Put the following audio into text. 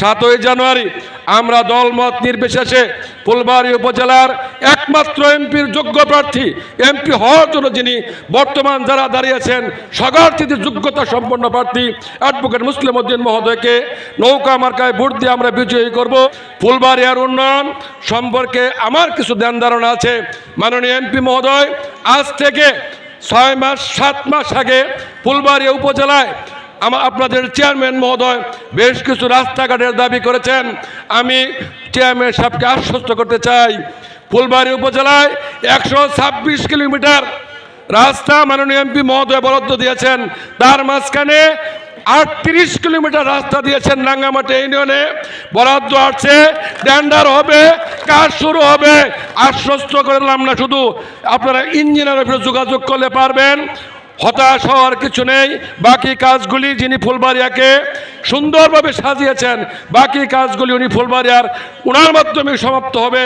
সাতই জানুয়ারি, আমরা দলমত নির্বিশেষে ফুলবাড়ি উপজেলার একমাত্র এমপির যোগ্য প্রার্থী, এমপি হওয়ার জন্য যিনি বর্তমান যারা দাঁড়িয়েছেন সগার্থীদের যোগ্যতা সম্পন্ন প্রার্থী অ্যাডভোকেট মুসলিম উদ্দিন মহোদয়কে নৌকা মার্কায় ভোট দিয়ে আমরা বিজয়ী করব। ফুলবাড়িয়ার উন্নয়ন সম্পর্কে আমার কিছু ধ্যান ধারণা আছে। মাননীয় এমপি মহোদয়, আজ থেকে ছয় মাস, সাত মাস আগে ফুলবাড়িয়া উপজেলায় আমার আপনাদের চেয়ারম্যান মহোদয় বেশ কিছু রাস্তাঘাটের দাবি করেছেন। আমি চেয়ারম্যান সাহেবকে আশ্বস্ত করতে চাই। ফুলবাড়ি উপজেলায় একশো ছাব্বিশ কিলোমিটার রাস্তা মাননীয় এমপি মহোদয় বরাদ্দ দিয়েছেন। তার মাঝখানে আটত্রিশ কিলোমিটার রাস্তা দিয়েছেন রাঙ্গামাটি ইউনিয়নে। বরাদ্দ আছে টেন্ডার হবে, কাজ শুরু হবে। আশ্বস্ত করলাম না শুধু। আপনারা ইঞ্জিনিয়ার অফিসে যোগাযোগ করলে পারবেন। হতাশ হওয়ার কিছু নেই। বাকি কাজগুলি যিনি ফুলবাড়িয়াকে সুন্দরভাবে সাজিয়েছেন, বাকি কাজগুলি উনি ফুলবাড়িয়ার ওনার মাধ্যমে সমাপ্ত হবে।